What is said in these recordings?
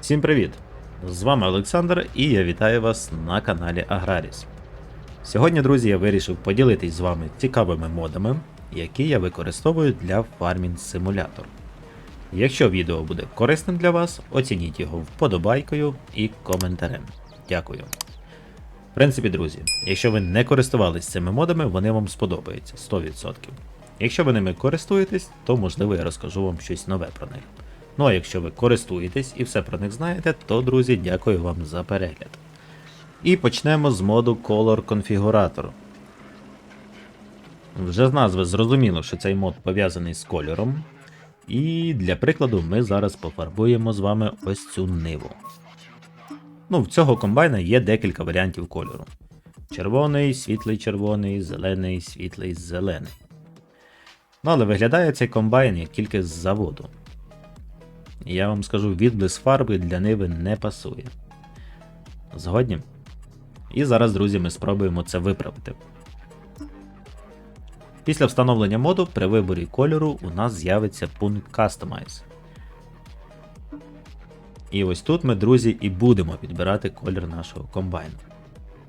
Всім привіт! З вами Олександр і я вітаю вас на каналі Аграріс. Сьогодні, друзі, я вирішив поділитись з вами цікавими модами, які я використовую для Farming Simulator. Якщо відео буде корисним для вас, оцініть його вподобайкою і коментарем. Дякую. В принципі, друзі, якщо ви не користувались цими модами, вони вам сподобаються 100%. Якщо ви ними користуєтесь, то можливо я розкажу вам щось нове про них. Ну а якщо ви користуєтесь і все про них знаєте, то, друзі, дякую вам за перегляд. І почнемо з моду Color Configurator. Вже з назви зрозуміло, що цей мод пов'язаний з кольором. І для прикладу ми зараз пофарбуємо з вами ось цю ниву. Ну, в цього комбайна є декілька варіантів кольору: червоний, світлий червоний, зелений, світлий, зелений. Ну, але виглядає цей комбайн як тільки з заводу. Я вам скажу, відблиск фарби для ниви не пасує. Згодні? І зараз, друзі, ми спробуємо це виправити. Після встановлення моду при виборі кольору у нас з'явиться пункт Customize. І ось тут ми, друзі, і будемо підбирати колір нашого комбайну.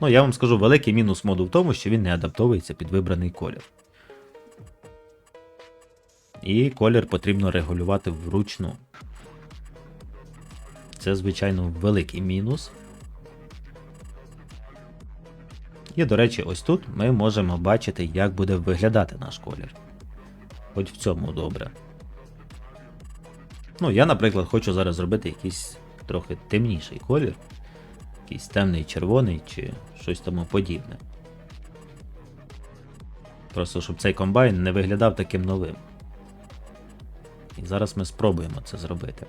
Ну, я вам скажу, великий мінус моду в тому, що він не адаптовується під вибраний колір. І колір потрібно регулювати вручну. Це, звичайно, великий мінус. І, до речі, ось тут ми можемо бачити, як буде виглядати наш колір. Хоч в цьому добре. Ну, я, наприклад, хочу зараз зробити якийсь трохи темніший колір. Якийсь темний червоний чи щось тому подібне. Просто щоб цей комбайн не виглядав таким новим. І зараз ми спробуємо це зробити.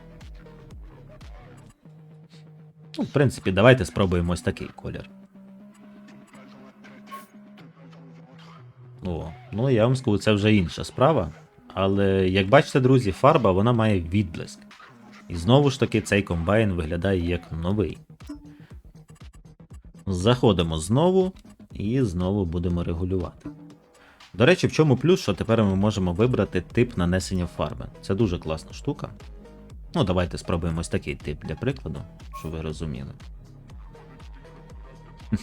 Ну, в принципі, давайте спробуємо ось такий колір. О, ну я вам скажу, це вже інша справа. Але як бачите, друзі, фарба вона має відблиск. І знову ж таки цей комбайн виглядає як новий. Заходимо знову і знову будемо регулювати. До речі, в чому плюс, що тепер ми можемо вибрати тип нанесення фарби. Це дуже класна штука. Ну, давайте спробуємо ось такий тип для прикладу, щоб ви розуміли.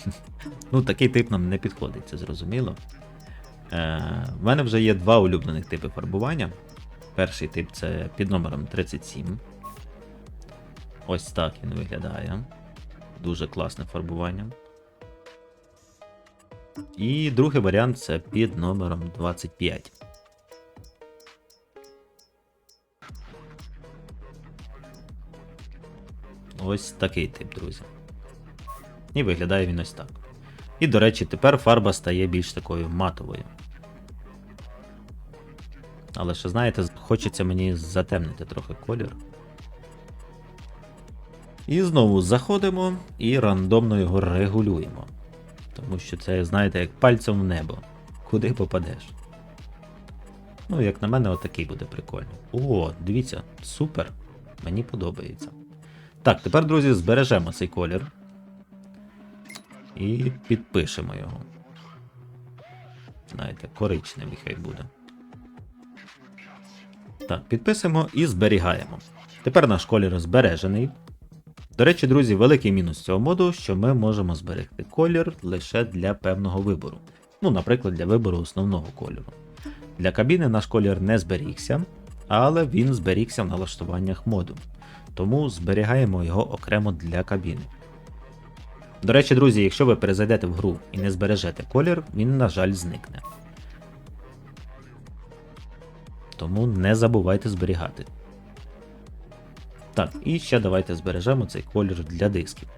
ну, такий тип нам не підходить, це зрозуміло. Е, В мене вже є два улюблених типи фарбування. Перший тип це під номером 37. Ось так він виглядає. Дуже класне фарбування. І другий варіант це під номером 25. Ось такий тип, друзі. І виглядає він ось так. І, до речі, тепер фарба стає більш такою матовою. Але ще, знаєте, хочеться мені затемнити трохи колір. І знову заходимо і рандомно його регулюємо. Тому що це, знаєте, як пальцем в небо. Куди попадеш. Ну, як на мене, отакий буде прикольний. О, дивіться, супер. Мені подобається. Так, тепер, друзі, збережемо цей колір. І підпишемо його. Знаєте, коричневий хай буде. Так, підписуємо і зберігаємо. Тепер наш колір збережений. До речі, друзі, великий мінус цього моду, що ми можемо зберегти колір лише для певного вибору. Ну, наприклад, для вибору основного кольору. Для кабіни наш колір не зберігся, але він зберігся в налаштуваннях моду. Тому зберігаємо його окремо для кабіни. До речі, друзі, якщо ви перезайдете в гру і не збережете колір, він, на жаль, зникне. Тому не забувайте зберігати. Так, і ще давайте збережемо цей колір для дисків.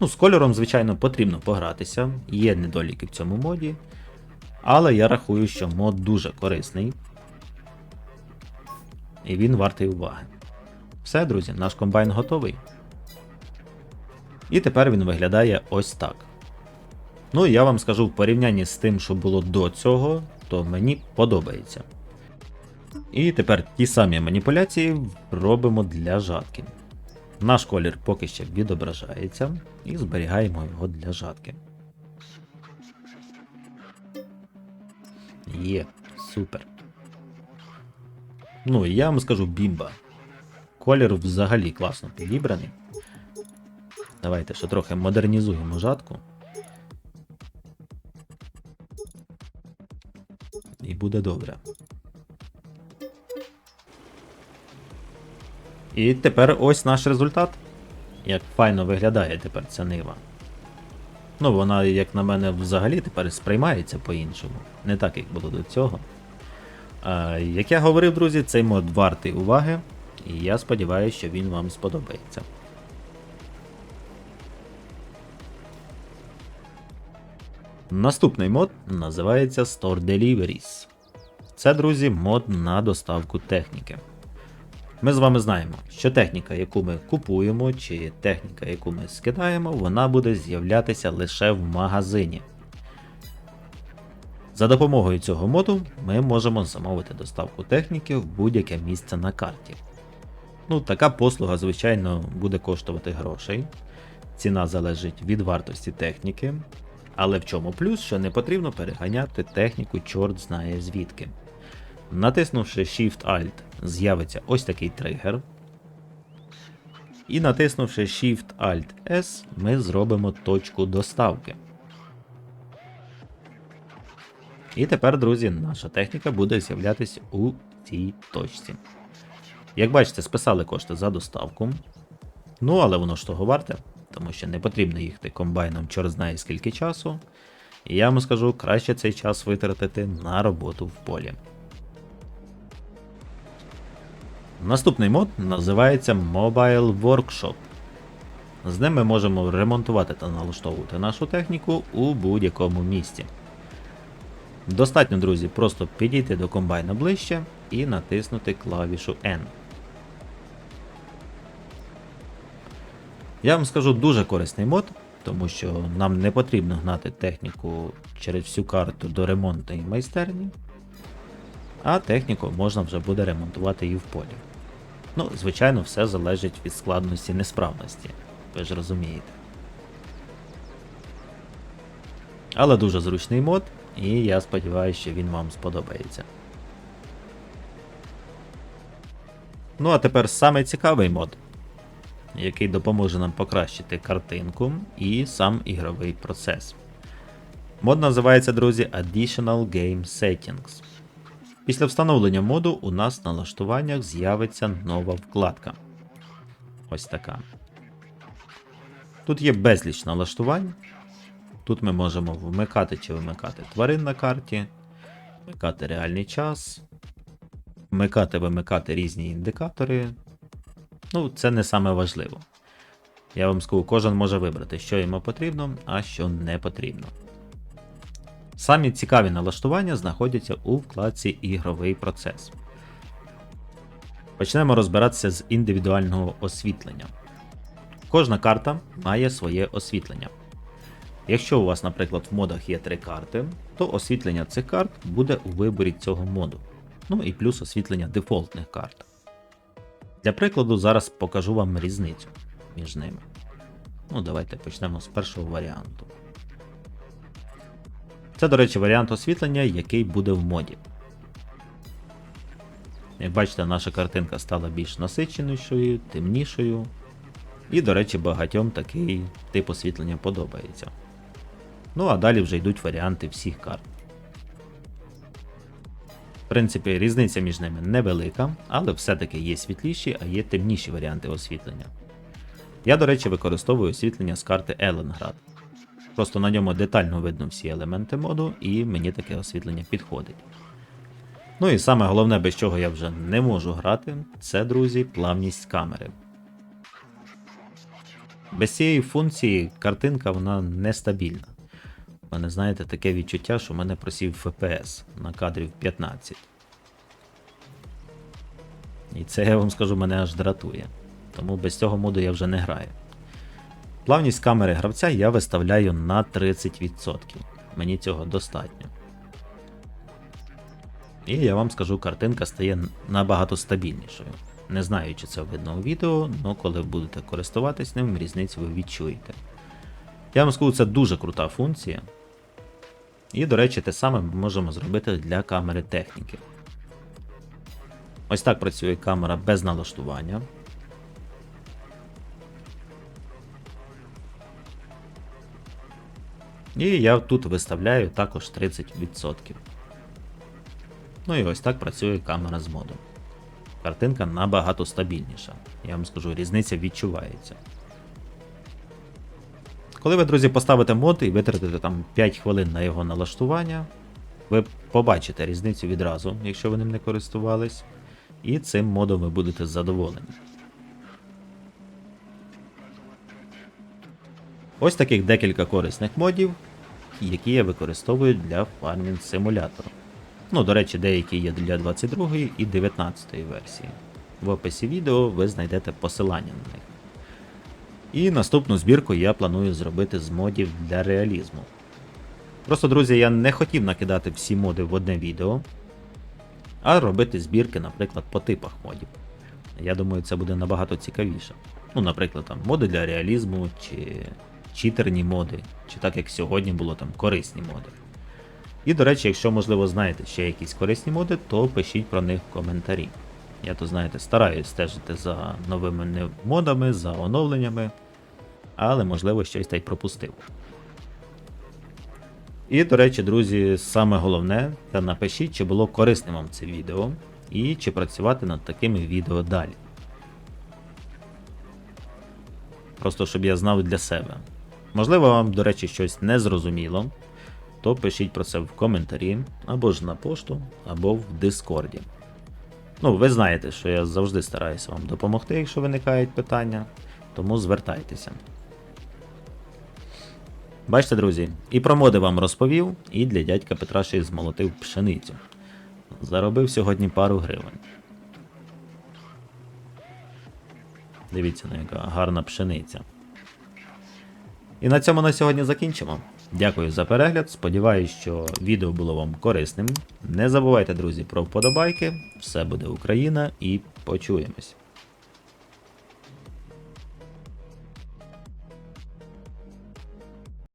Ну, з кольором, звичайно, потрібно погратися, є недоліки в цьому моді. Але я рахую, що мод дуже корисний. І він вартий уваги. Все, друзі, наш комбайн готовий. І тепер він виглядає ось так. Ну, я вам скажу, в порівнянні з тим, що було до цього, то мені подобається. І тепер ті самі маніпуляції робимо для жатки. Наш колір поки ще відображається і зберігаємо його для жатки. Є, супер. Ну, я вам скажу бімба. Колір взагалі класно підібраний. Давайте ще трохи модернізуємо жатку. І буде добре. І тепер ось наш результат. Як файно виглядає тепер ця нива. Ну, вона, як на мене, взагалі тепер сприймається по-іншому. Не так, як було до цього. А, як я говорив, друзі, цей мод вартий уваги, і я сподіваюся, що він вам сподобається. Наступний мод називається Store Deliveries. Це, друзі, мод на доставку техніки. Ми з вами знаємо, що техніка, яку ми купуємо, чи техніка, яку ми скидаємо, вона буде з'являтися лише в магазині. За допомогою цього моду ми можемо замовити доставку техніки в будь-яке місце на карті. Ну, така послуга, звичайно, буде коштувати грошей. Ціна залежить від вартості техніки. Але в чому плюс, що не потрібно переганяти техніку, чорт знає звідки. Натиснувши Shift-Alt, з'явиться ось такий тригер. І натиснувши Shift-Alt-S, ми зробимо точку доставки. І тепер, друзі, наша техніка буде з'являтися у цій точці. Як бачите, списали кошти за доставку. Ну, але воно ж того варте, тому що не потрібно їхати комбайном чорт знає скільки часу. І я вам скажу, краще цей час витратити на роботу в полі. Наступний мод називається Mobile Workshop. З ним ми можемо ремонтувати та налаштовувати нашу техніку у будь-якому місці. Достатньо, друзі, просто підійти до комбайна ближче і натиснути клавішу N. Я вам скажу дуже корисний мод, тому що нам не потрібно гнати техніку через всю карту до ремонтної майстерні, а техніку можна вже буде ремонтувати і в полі. Ну, звичайно, все залежить від складності несправності, ви ж розумієте. Але дуже зручний мод, і я сподіваюся, що він вам сподобається. Ну а тепер саме цікавий мод, який допоможе нам покращити картинку і сам ігровий процес. Мод називається, друзі, Additional Game Settings. Після встановлення моду у нас на налаштуваннях з'явиться нова вкладка. Ось така. Тут є безліч налаштувань. Тут ми можемо вмикати чи вимикати тварин на карті, вмикати реальний час, вмикати вимикати різні індикатори. Ну, це не саме важливо. Я вам скажу, кожен може вибрати, що йому потрібно, а що не потрібно. Самі цікаві налаштування знаходяться у вкладці Ігровий процес. Почнемо розбиратися з індивідуального освітлення. Кожна карта має своє освітлення. Якщо у вас, наприклад, в модах є три карти, то освітлення цих карт буде у виборі цього моду. Ну і плюс освітлення дефолтних карт. Для прикладу, зараз покажу вам різницю між ними. Ну, давайте почнемо з першого варіанту. Це, до речі, варіант освітлення, який буде в моді. Як бачите, наша картинка стала більш насиченішою, темнішою. І, до речі, багатьом такий тип освітлення подобається. Ну а далі вже йдуть варіанти всіх карт. В принципі, різниця між ними невелика, але все-таки є світліші, а є темніші варіанти освітлення. Я, до речі, використовую освітлення з карти Еленград. Просто на ньому детально видно всі елементи моду, і мені таке освітлення підходить. Ну і саме головне, без чого я вже не можу грати, це, друзі, плавність камери. Без цієї функції картинка вона нестабільна. У мене, знаєте, таке відчуття, що в мене просів FPS на кадрів 15. І це я вам скажу мене аж дратує. Тому без цього моду я вже не граю. Плавність камери гравця я виставляю на 30%. Мені цього достатньо. І я вам скажу, картинка стає набагато стабільнішою. Не знаю, чи це видно у відео, але коли будете користуватись ним, різницю ви відчуєте. Я вам скажу, це дуже крута функція. І, до речі, те саме ми можемо зробити для камери техніки. Ось так працює камера без налаштування. І я тут виставляю також 30%. Ну і ось так працює камера з модом. Картинка набагато стабільніша. Я вам скажу, різниця відчувається. Коли ви, друзі, поставите мод і витратите там 5 хвилин на його налаштування, ви побачите різницю відразу, якщо ви ним не користувались, і цим модом ви будете задоволені. Ось таких декілька корисних модів, які я використовую для фармінг симулятору. Ну, до речі, деякі є для 22 і 19 версії. В описі відео ви знайдете посилання на них. І наступну збірку я планую зробити з модів для реалізму. Просто, друзі, я не хотів накидати всі моди в одне відео, а робити збірки, наприклад, по типах модів. Я думаю, це буде набагато цікавіше. Ну, наприклад, там моди для реалізму, чи читерні моди, чи так як сьогодні було там корисні моди. І, до речі, якщо, можливо, знаєте ще якісь корисні моди, то пишіть про них в коментарі. Я то, знаєте, стараюсь стежити за новими модами, за оновленнями, але, можливо, щось та й пропустив. І, до речі, друзі, саме головне, та напишіть, чи було корисним вам це відео, і чи працювати над такими відео далі. Просто щоб я знав для себе. Можливо, вам, до речі, щось не зрозуміло, то пишіть про це в коментарі, або ж на пошту, або в Дискорді. Ну, ви знаєте, що я завжди стараюся вам допомогти, якщо виникають питання, тому звертайтеся. Бачите, друзі, і про моди вам розповів, і для дядька Петра ще й змолотив пшеницю. Заробив сьогодні пару гривень. Дивіться, ну яка гарна пшениця. І на цьому на сьогодні закінчимо. Дякую за перегляд. Сподіваюсь, що відео було вам корисним. Не забувайте, друзі, про вподобайки. Все буде Україна і почуємось.